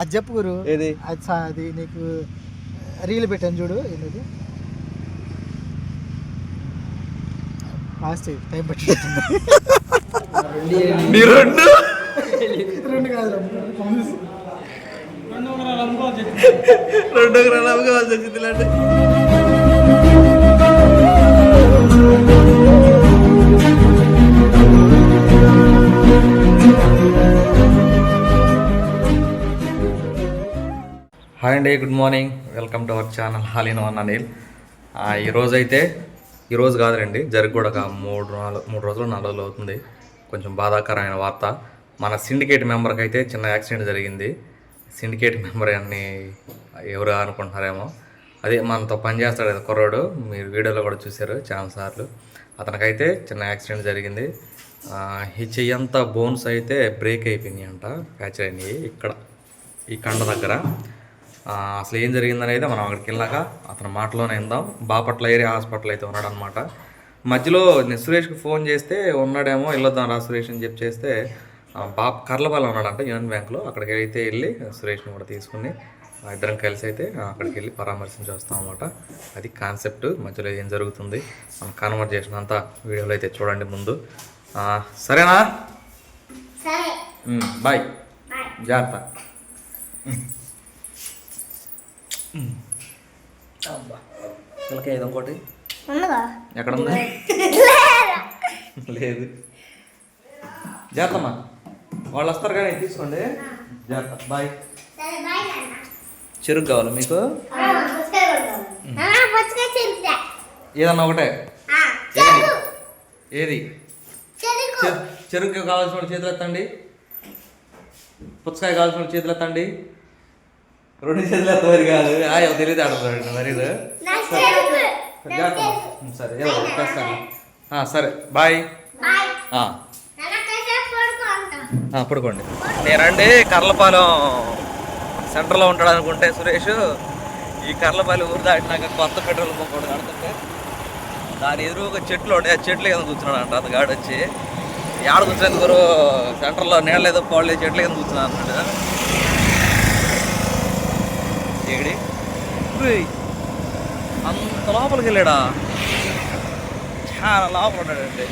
అది చెప్పు గురు. ఏది? అది నీకు రీల్ పెట్టాను చూడు ఏంటది ఫాస్ట్ టైం పట్టి రెండు? రెండు కాదు రెండు గ్రాములు కావాల్సి వచ్చింది. ఇలాంటి హాయ్ అండి good morning. Welcome to our channel హాలీన్ one Anil. ఈరోజు అయితే ఈరోజు కాదులేండి జరిగి కూడా ఒక మూడు నాలుగు మూడు రోజులు నాలుగు రోజులు అవుతుంది. కొంచెం బాధాకరమైన వార్త. మన సిండికేట్ మెంబర్కి అయితే చిన్న యాక్సిడెంట్ జరిగింది. సిండికేట్ మెంబర్ అని ఎవరు అనుకుంటున్నారేమో. అదే మనతో పనిచేస్తాడు కదా కుర్రాడు. మీరు వీడియోలో కూడా చూశారు చాలాసార్లు అతనికైతే చిన్న యాక్సిడెంట్ జరిగింది. ఆ, ఈ చెయ్యి అంతా బోన్స్ అయితే బ్రేక్ అయిపోయినాయి అంట ఫ్రాక్చర్ అయినాయి. ఇక్కడ ఈ కండ దగ్గర. అసలు ఏం జరిగిందనేది మనం అక్కడికి వెళ్ళాక అతని మాటలోనే విందాం. బాపట్ల ఏరియా హాస్పిటల్ అయితే ఉన్నాడు అనమాట మధ్యలో నేను సురేష్కి ఫోన్ చేస్తే ఉన్నాడేమో వెళ్ళొద్దాం రా సురేష్ అని చెప్పి చేస్తే బాప్ కర్లపాలెం ఉన్నాడంట యూనియన్ బ్యాంక్లో. అక్కడికి అయితే వెళ్ళి సురేష్ని కూడా తీసుకుని ఇద్దరం కలిసి అయితే అక్కడికి వెళ్ళి పరామర్శించి వస్తాం అనమాట అది కాన్సెప్ట్. మధ్యలో ఏం జరుగుతుంది మన కాన్వర్జేషన్ అంతా వీడియోలో అయితే చూడండి ముందు. సరేనా? బాయ్. జాగ్రత్త. పిల్లకాయ ఏదో ఇంకోటి. ఎక్కడ ఉంది? లేదు. జాగ్రత్తమ్మా. వాళ్ళు వస్తారు కానీ తీసుకోండి. జాగ్రత్త. బాయ్. చెరుకు కావాలి మీకు? ఏదన్నా ఒకటే? ఏది? చెరుకు. కావాల్సిన వాళ్ళు చేతులు ఎత్తండి పుచ్చకాయ కావాల్సిన వాళ్ళు చేతులు ఎత్తండి రెండు చేతులు ఎత్తవారు కాదు. ఆయో తెలియదు ఆడతాడు మరి సరే ఆ, సరే. బాయ్. పడుకోండి. నేనండి కర్లపాలెం సెంటర్లో ఉంటాడు అనుకుంటే సురేష్ ఈ కర్లపాలెం ఊరు దాటినాక కొత్త పెట్రోల్ బంక్ ఒకటి కడుతుంటే దాని ఎదురుగా చెట్లు ఉండే ఆ చెట్లు కింద కూర్చున్నాడు అంట అతను గాడు వచ్చి ఆడ కూర్చునేందుకు గురు సెంటర్లో నీళ్ళు ఏదో పోలే చెట్లు కింద కూర్చున్నాను అన్నాడు ఎగిడి అంత లోపలికి వెళ్ళాడా? చాలా లోపల ఉన్నాడండి.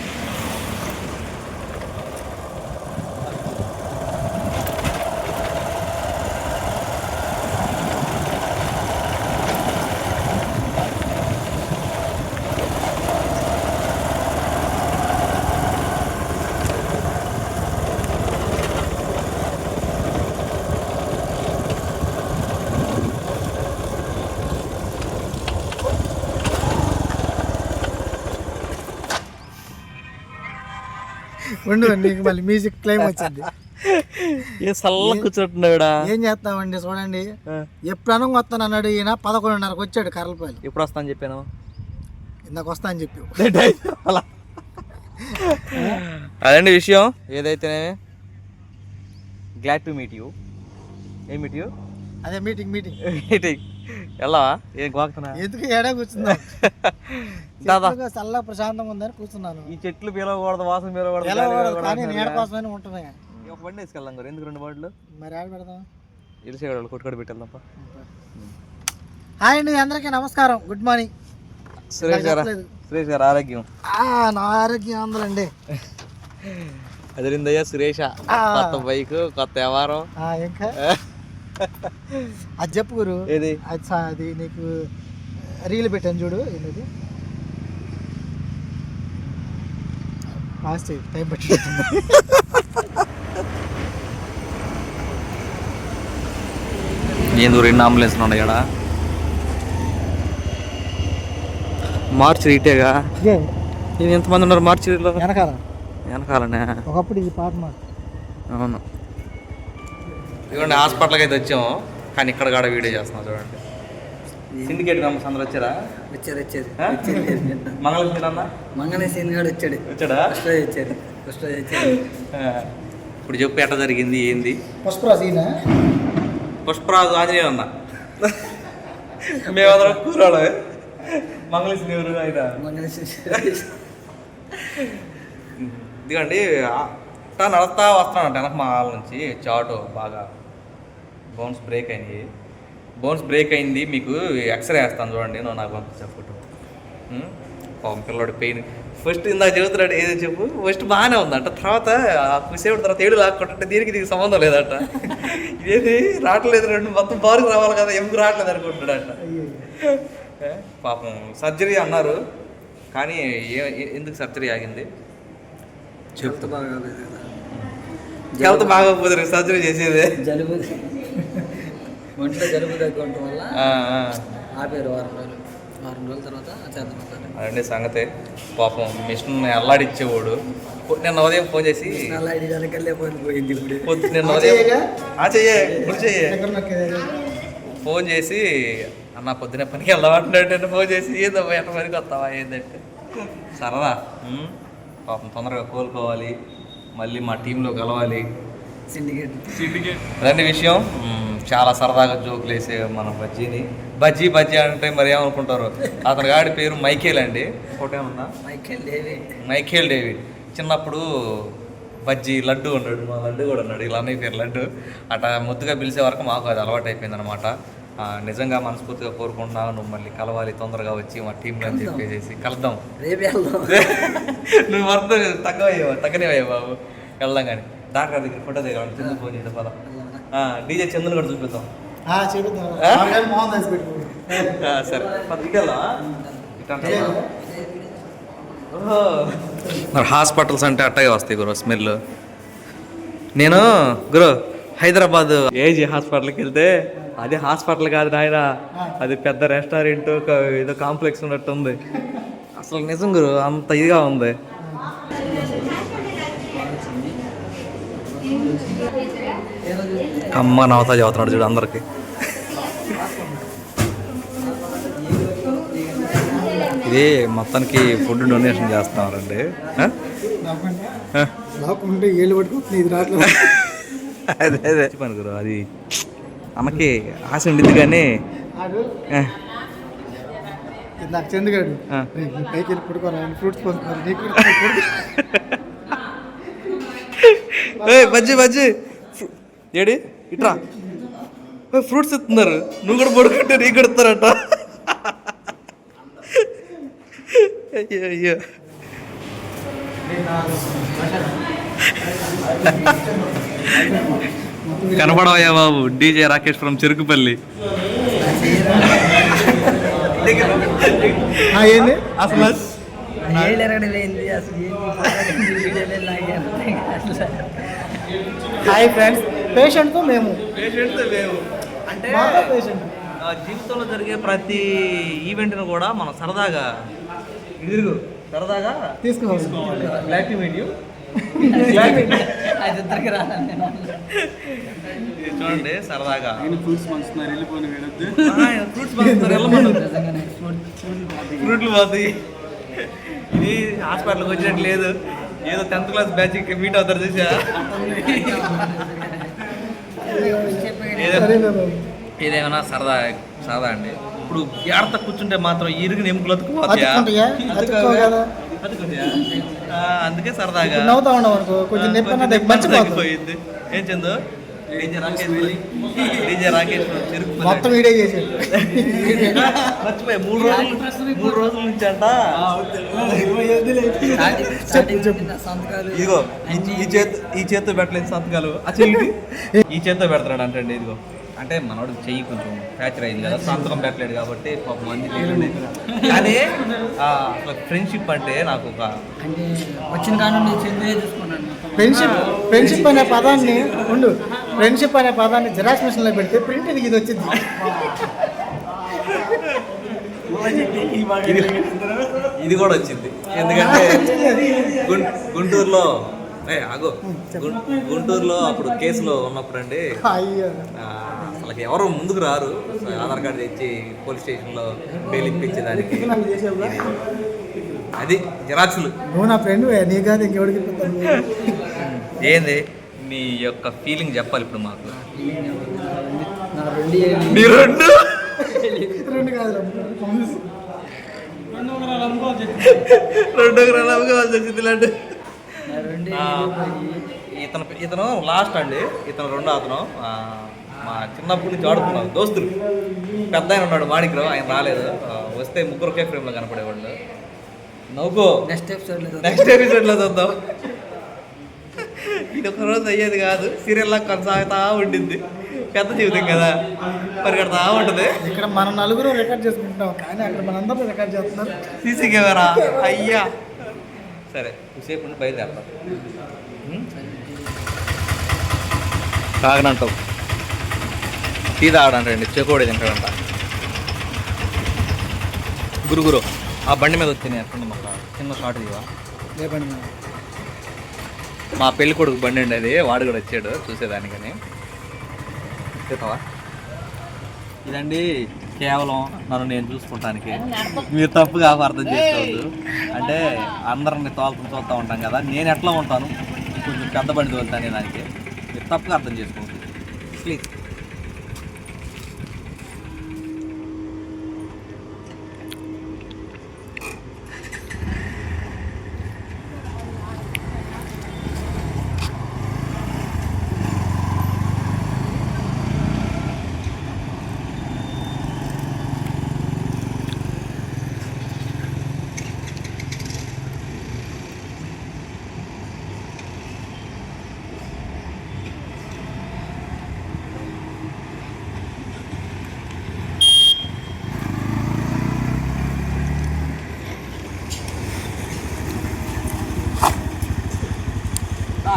ఉండు నీకు మళ్ళీ మ్యూజిక్ క్లైమ్ వచ్చింది. ఏ సల్ల కూర్చుంటున్నాడా ఏం చేస్తామండి చూడండి. ఎప్పుడు వస్తాను అన్నాడు ఈయన పదకొండున్నరకు వచ్చాడు కర్రలపల్లి ఎప్పుడు వస్తా అని చెప్పాను? ఇందాక వస్తా అని చెప్పి అలా. అదండి విషయం? ఏదైతేనే గ్లాడ్ టు మీట్ యూ ఏం మీట్ యూ అదే మీటింగ్ మీటింగ్ మీటింగ్ ఎలా ఏం గోకుతున్నా ఎందుకు ఏడా కూర్చుందా దాదా చల్లగా ప్రశాంతంగా ఉందని కూర్చున్నాను. ఈ చెట్లు పీలకూడదు వాసన పీలకూడదు కానీ నీడ. కోసమని ఉంటున్నాయి. ఒక బండి వేసుకెళ్దాం గారు. ఎందుకు రెండు బండ్లు మరి ఆడ పెడదాం. ఇలిసేవాళ్ళు కొట్టుకొని పెట్టేద్దాం హాయ్ అండి అందరికీ నమస్కారం. గుడ్ మార్నింగ్ సురేష్ గారు. సురేష్ గారు ఆరోగ్యం. నా ఆరోగ్యం అందరండి అదిరిందయ్యా సురేష. కొత్త బైక్ కొత్త వ్యవహారం. ఇంకా? అది చెప్పు గురు. ఏది? అది అది నీకు రీల్ పెట్టాను చూడు ఏంటది? ఫాస్ట్ టైం పట్టి ఏందో రెండు అంబులెన్స్ ఉన్నాయి ఇక్కడ మార్చి ఇటేగా నేను ఎంతమంది ఉన్నారు మార్చిలో వెనకాల. వెనకాలనే. ఒకప్పుడు ఇది పాట మాట అవును. ఇదిగోండి హాస్పిటల్కి అయితే వచ్చాము. కానీ ఇక్కడ కూడా వీడియో చేస్తున్నాం చూడండి. సిండికేట్ మెంబర్స్ అందరు వచ్చారా? వచ్చారు వచ్చారు? మంగళగిరి అన్న మంగళ సీన్ గారు వచ్చాడు. వచ్చాడా? ఫస్ట్ రోజు వచ్చాడు. ఫస్ట్ రోజు వచ్చాడు. ఇప్పుడు చెప్పు ఎట్లా జరిగింది ఏంది? పుష్పరాజ్ ఈయన? పుష్పరాజు ఆంజనేయ అన్న. మేమందరం కూరాడు మంగళగిరి ఎవరు? ఆయన. మంగళ ఇదిగండి అట్టా నడుస్తా వస్తానంట వెనక మా వాళ్ళ నుంచి. చాటు బాగా. బోన్స్ బ్రేక్ అయింది. బోన్స్ బ్రేక్ అయింది మీకు ఎక్స్రే వేస్తాను చూడండి నువ్వు నాకు పంపించా ఫోటో. పాపం పిల్లవాడు పెయిన్. ఫస్ట్ ఇందాక చెబుతున్నాడు ఏదో చెప్పు. ఫస్ట్ బాగానే ఉందంట. తర్వాత కుసేపు తర్వాత ఏడు లాక్కుంటుంటే దీనికి దీనికి సంబంధం లేదట. ఇదేది? రావట్లేదు రెండు మొత్తం బారుకు రావాలి కదా ఎందుకు రావట్లేదు అనుకుంటున్నాడట. పాపం సర్జరీ అన్నారు. కానీ ఎందుకు సర్జరీ ఆగింది? చెప్తా బాగా హెల్త్ బాగోకపోతే సర్జరీ చేసేదే. జలుబు ఒంట్లో జలుబు దగ్గర ఉండటం వల్ల ఆ, ఆ. ఆపేరు వారం రోజులు. వారం రోజుల తర్వాత చేద్దాం అదండి సంగతి. పాపం మిషన్ అల్లాడిచ్చేవాడు. నిన్న ఉదయం ఫోన్ చేసి పోయింది ఇప్పుడు. నిన్న ఉదయం ఆ చెయ్యే. నొక్కేది? ఫోన్ చేసి అన్న పొద్దున పనికి వెళ్దామంటే ఫోన్ చేసి ఏందమ్మా ఎట్ట పనికి వస్తావా ఏంటంటే సరదా పాపం తొందరగా కోలుకోవాలి. మళ్ళీ మా టీంలో కలవాలి. సిండికేట్. అదండి విషయం. మ్మ్, చాలా సరదాగా జోకులు వేసే మన బజ్జీని. బజ్జీ బజ్జీ అంటే మరి ఏమనుకుంటారు? అతని గాడి పేరు మైకేల్ అండి. ఫోటో ఏమన్నా? Michael Levi Michael David. చిన్నప్పుడు బజ్జీ లడ్డు ఉన్నాడు మా లడ్డు కూడా ఉన్నాడు ఇలా అన్నయ్య పేరు లడ్డు. అట్లా ముద్దుగా పిలిచే వరకు మాకు అది అలవాటు అయిపోయింది అనమాట నిజంగా మనస్ఫూర్తిగా కోరుకుంటున్నావు నువ్వు మళ్ళీ కలవాలి తొందరగా వచ్చి మా టీంలో అని చెప్పేసి కలుద్దాం. నువ్వు వర్త తగ్గవయ్యావా తగ్గనివయ్యా బాబు. వెళ్దాం కానీ. డాక్టర్ దగ్గర ఫోటో దిగాలి చందు ఫోన్ చేద్దాం పద. డీజే చందుని కూడా చూపిద్దాం. సరే. మరి హాస్పిటల్స్ అంటే అట్టగే వస్తాయి గురు స్మెల్ నేను గురు హైదరాబాద్ ఏజీ హాస్పిటల్కి వెళ్తే అది హాస్పిటల్ కాదు నాయన. అది పెద్ద రెస్టారెంట్ ఏదో కాంప్లెక్స్ ఉన్నట్టు ఉంది అసలు నిజం గురు అంత ఇదిగా ఉంది. అమ్మ నవతా చదువుతున్నాడు చూడు అందరికి. ఇది మొత్తానికి ఫుడ్ డొనేషన్ చేస్తున్నారండి. అదే అదే. చెప్పాను గురు అది. అమ్మకి ఆశ ఉండింది కానీ నాకు చందుగాడు పైకి వెళ్ళి ఫ్రూట్స్ బజ్జి బజ్జి. ఏడి? ఇట్రా. ఫ్రూట్స్ ఇస్తున్నారు. నువ్వు కూడా పడుకుంటే నీకు కూడా ఇస్తారట. అయ్యో అయ్యో. కనపడవయ్యా బాబు. DJ Rakesh from Cherukupalli. అసలు. Hi friends. పేషెంట్తో మేము. పేషెంట్స్ లేవు అంటే పేషెంట్ ఆ జీవితంలో జరిగే ప్రతి ఈవెంట్ను కూడా మనం సరదాగా సరదాగా తీసుకోవాలి. బ్లాక్ మీడియం చూడండి సరదాగా. ఫ్రూట్స్ పంచుతున్నారు ఫ్రూట్స్ ఫ్రూట్లు పోతాయి. ఇది హాస్పిటల్కి వచ్చినట్టు లేదు. ఏదో టెన్త్ క్లాస్ బ్యాచ్ మీట్ అవుతారు చూసా ఏదేమైనా సరదా సరదా అండి. ఇప్పుడు ఏడత కూర్చుంటే మాత్రం ఇరుగు ఎముకలు అందుకే సరదాగా. కొంచెం ఏం చందు? డీజే రాకేష్ డీజే రాకేష్ చెరుకు మొత్తం వీడియో చేసాడు మర్చిపోయి మూడు రోజులు మూడు రోజుల నుంచి అంట. సంతకాలు. ఇదిగో ఈ- ఈ చేతు ఈ చేత్తో పెట్టలేదు సంతకాలు. ఈ చేత్తో పెడతాడు అంటే ఇదిగో. అంటే మనోడు చెయ్యి కొంచెం ఫ్రాక్చర్ అయింది కదా సంతకం పెట్టలేడు కాబట్టి పాపం మంది కానీ ఫ్రెండ్షిప్ అంటే నాకు ఒక అంటే వచ్చిన మొత్తం. ఫ్రెండ్షిప్ ఫ్రెండ్షిప్ అనే పదాన్ని ఉండు. ఫ్రెండ్షిప్ అనే పదాన్ని జిరాక్స్ మిషన్లో పెడితే ప్రింట్ ఇది వచ్చింది. ఇది కూడా వచ్చింది. ఎందుకంటే గుంటూరులో ఏ ఆగో. గుం- గుంటూరులో అప్పుడు కేసులో ఉన్నప్పుడు అండి అసలు ఎవరు ముందుకు రారు. ఆధార్ కార్డు తెచ్చి పోలీస్ స్టేషన్లో బెయిల్ ఇప్పించేదానికి. అది జిరాక్సులు. నువ్వు నా ఫ్రెండ్ నీ కాదు చెప్తాను ఏంది? మీ యొక్క ఫీలింగ్ చెప్పాలి ఇప్పుడు మాకు. నా రెండు మీ రెండు? రెండు కాదు రెండు ఎకరాలు అమ్ముకోవాల్సి వచ్చింది ఇలాంటి. నా రెండు ఆ, ఏళ్ళు పోయి ఇతను ఇతను లాస్ట్ అండి. ఇతను రెండో అతను. మా చిన్నప్పటి నుంచి ఆడుకున్నాం దోస్తులు పెద్ద ఆయన ఉన్నాడు మాణిక్రావు ఆయన రాలేదు. వస్తే ముగ్గురు ఒకే ఫ్రేమ్లో కనపడేవాళ్ళు. నవ్వుకో. నెక్స్ట్ ఎపిసోడ్లో నెక్స్ట్ ఎపిసోడ్లో చూద్దాం. ఇది ఒక రోజు అయ్యేది కాదు. సీరియల్లా కొనసాగుతా ఉండింది. పెద్ద జీవితం కదా. పరిగెడతా ఉంటుంది. ఇక్కడ మనం నలుగురు రికార్డ్ చేసుకుంటున్నాం. కానీ అక్కడ మనందరూ రికార్డ్ చేస్తున్నారు సీసీ కెమెరా. అయ్యా. సరే సేపు ఉండి బయలుదేరతాం కాగనంటావు టీ తాగడంటండి చెకోడి తింటాడంట. గురుగురు ఆ బండి మీద వచ్చి నేను ఎక్కడ చిన్న షార్ట్ ఇవ్వ లేపండి మా పెళ్ళి కొడుకు బండి అండి అది వాడు కూడా వచ్చాడు చూసేదానికని. చూస్తావా ఇదండి కేవలం నన్ను నేను చూసుకుంటానికి. మీరు తప్పుగా అర్థం చేసుకోవద్దు. అంటే అందరిని తోలుతూ చూస్తూ ఉంటాం కదా నేను ఎట్లా ఉంటాను? కొంచెం పెద్ద బండి తోలుతాను దానికి మీరు తప్పుగా అర్థం చేసుకోవద్దు. ప్లీజ్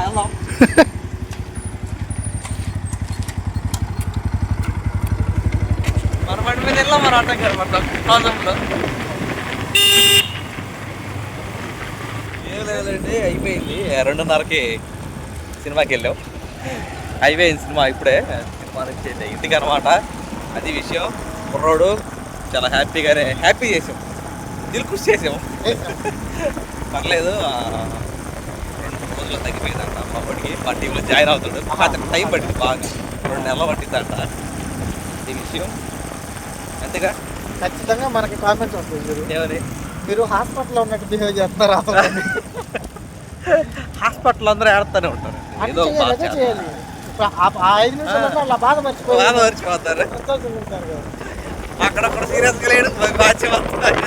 వెళ్దాం మన బండి మీద వెళ్ళాం మొత్తం థౌసండ్లో ఏం లేదండి అయిపోయింది. రెండున్నరకి సినిమాకి వెళ్ళాం. అయిపోయింది సినిమా ఇప్పుడే. సినిమా నుంచి ఇంటికి అనమాట అది విషయం. కుర్రోడు చాలా హ్యాపీగానే హ్యాపీ చేసాం. దిల్ కృషి చేసాం. పర్లేదు రెండు రోజులు తగ్గిపోయిందంట మా వాడికి మా టీంలో జాయిన్ అవుతాడు. అతను టైం పట్టింది బాగా. రెండు నెలలు పట్టిందంట. ఈ విషయం. అంతేగా? ఖచ్చితంగా మనకి కామెంట్స్ మీరు. ఏమని మీరు హాస్పిటల్లో ఉన్నట్టు బిహేవ్ అసలు. హాస్పిటల్ అందరూ ఆడుతూనే ఉంటారు. ఏదో చేయాలి, చేస్తారు. ఐదు నిమిషాలు అలా బాధ మర్చిపోయి బాధ మర్చిపోతారు. అక్కడక్కడ సీరియస్గా లేడు. మర్చిపోతారు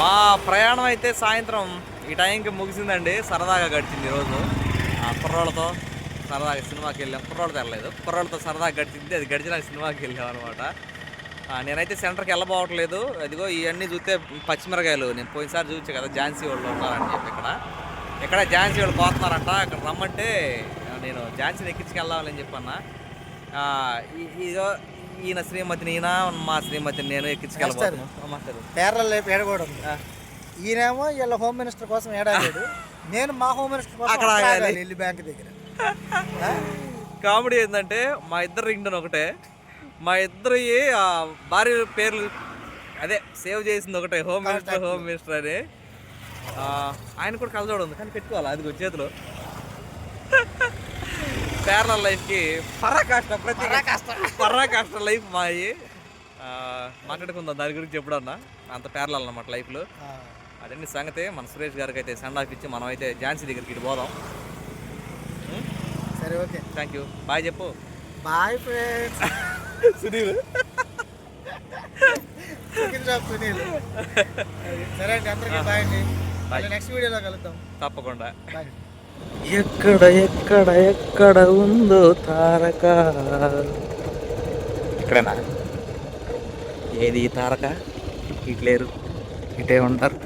మా ప్రయాణం అయితే సాయంత్రం ఈ టైంకి ముగిసిందండి. సరదాగా గడిచింది ఈరోజు ఆ కుర్రోళ్ళతో సరదాగా సినిమాకి వెళ్ళాం. కుర్రోళ్ళతో వెళ్ళలేదు కుర్రోళ్ళతో సరదాగా గడిచింది. అది గడిచిన సినిమాకి వెళ్ళాం అనమాట నేనైతే సెంటర్కి వెళ్ళబోవట్లేదు. అదిగో ఇవన్నీ చూస్తే పచ్చిమిరకాయలు. నేను పోయినసారి చూపించా కదా ఝాన్సీ వాళ్ళు ఉన్నారని చెప్పి ఇక్కడ. ఇక్కడ ఝాన్సీ వాళ్ళు పోతున్నారంట అక్కడ రమ్మంటే నేను ఝాన్సీని ఎక్కించుకెళ్ళాలని చెప్పన్నా. ఈ- ఇదిగో ఈయన శ్రీమతిని ఈయన మా శ్రీమతిని నేను ఎక్కించుకెళ్ళబోతున్నాను మాస్టర్ పేర్ల లేపు ఏడకూడదు ఈయనేమో వీళ్ళ హోమ్ మినిస్టర్ కోసం ఏడాడు నేను మా హోమ్ మినిస్టర్ కోసం అక్కడ బ్యాంక్ దగ్గర. కామెడీ ఏంటంటే మా ఇద్దరు రింగ్టన్ ఒకటే. మా ఇద్దరు భార్య పేర్లు అదే సేవ్ చేసింది ఒకటే హోమ్ మినిస్టర్ హోమ్ మినిస్టర్ అని. ఆయన కూడా కలజోడు ఉంది కానీ పెట్టుకోవాలి? అది చేతిలో. పేర్ల లైఫ్కి పరాకాష్ట ప్రతి పరాకాష్ట. లైఫ్ మాయి. మాట్లాడుకుందాం దాని గురించి ఎప్పుడన్నా? అంత పేర్ల అన్నమాట లైఫ్లో అదండి సంగతే. మన సురేష్ గారికి అయితే సెండ్ ఆఫ్ ఇచ్చి మనం అయితే ఝాన్సీ దగ్గరికి ఇటు పోదాం. సరే ఓకే. థ్యాంక్ యూ బాయ్ చెప్పు. Bye friends Sunil. సునీల్ సరే అండి అందరికీ బాయ్ అండి. మళ్ళీ నెక్స్ట్ వీడియోలో కలుద్దాం. తప్పకుండా. ఎక్కడ ఎక్కడ ఎక్కడ ఉందో తారక? ఇక్కడేనా? ఏది ఈ తారక? ఇటు లేరు ఇటే ఉంటారు.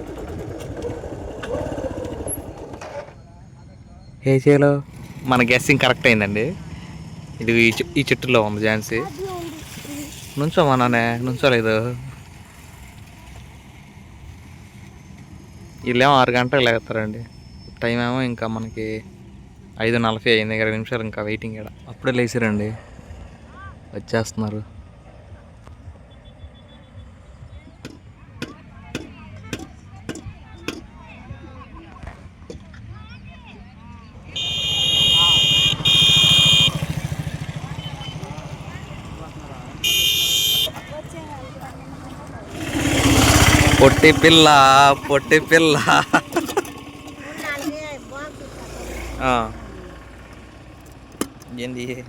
ఏ చేలో? మన గెస్సింగ్ కరెక్ట్ అయిందండి. ఇది ఈ చెట్టులో ఉంది ఝాన్సీ. నుంచోమన్నానే నుంచోలేదు వీళ్ళేమో ఆరు గంటలు లేస్తారండి టైం ఏమో ఇంకా మనకి ఐదు నలభై అయింది ఇరవై నిమిషాలు ఇంకా వెయిటింగ్ ఇక్కడ అప్పుడే లేచారండి. వచ్చేస్తున్నారు. పొట్టి పిల్ల పొట్టి పిల్ల. ఆ. ఏంది?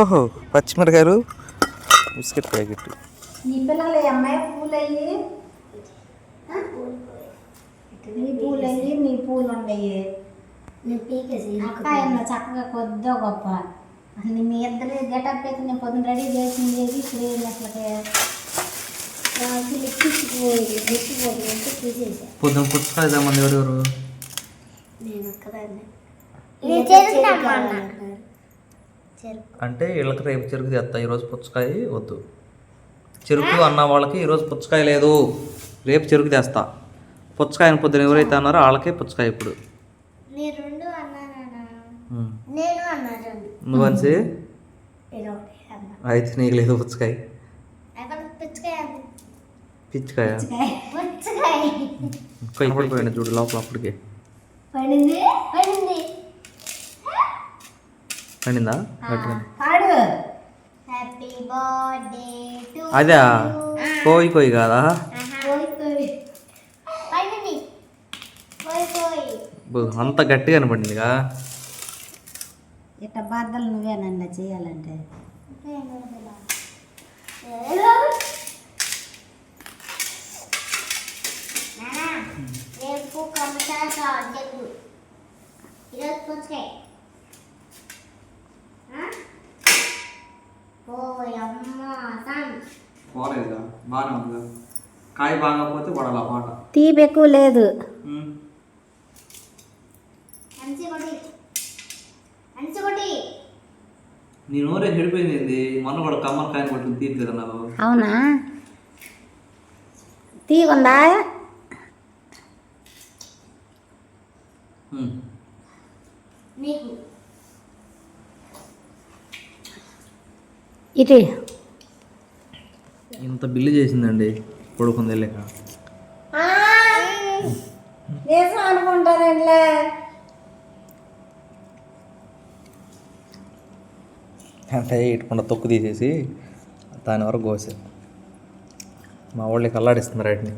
ఓహో పచ్చిమిరకాయలు బిస్కెట్ ప్యాకెట్. నీ పిల్లలు అమ్మాయి పూలు నీ నీ ఏమన్నా చక్కగా కొద్దో గొప్ప. అసలు మీ ఇద్దరు గెటప్ అయితే నేను పొద్దున రెడీ చేసింది ఇప్పుడు అసలు పొద్దున ఎవరెవరు నేను ఒక్కదాన్ని. చెరుకు అంటే వీళ్ళకి రేపు చెరుకు తెస్తా ఈరోజు పుచ్చకాయ వద్దు. చెరుకు అన్న వాళ్ళకి ఈరోజు పుచ్చకాయ లేదు. రేపు చెరుకు తెస్తా. పుచ్చకాయని పొద్దున ఎవరైతే అన్నారో వాళ్ళకే పుచ్చకాయ ఇప్పుడు. అన్నానా. నువ్వు అనిసి? అయితే నీకు లేదు పుచ్చకాయ. పుచ్చకాయ కనపడిపోయింది చూడు లోపల అప్పటికే. పడింది? అదా కోయి కోయి కాదా? పోయి. బో, అంత గట్టిగా కనపడిందిగా. ఇట్ట బాధలు నువ్వేనన్నా చేయాలంటే? రేపు ఈరోజు కాయ బాగపోతే పడాలి ఆ పాట. తీపి ఎక్కువ లేదు. నీ నోరే చెడిపోయింది ఏంది? మొన్న కూడా కమ్మల కాయని పట్టుకుని తీయట్లేదు అన్నావు అవునా? తీగుందా? ఉమ్. నీకు. ఇటు. ఇంత బిల్లు చేసిందండి కొడుకుంది వెళ్ళాక నిజం అనుకుంటారంలే ఇటుకుండా తొక్కు తీసేసి దాని వరకు కోసారు మా వాళ్ళకి అల్లాడిస్తున్నారు వాటిని.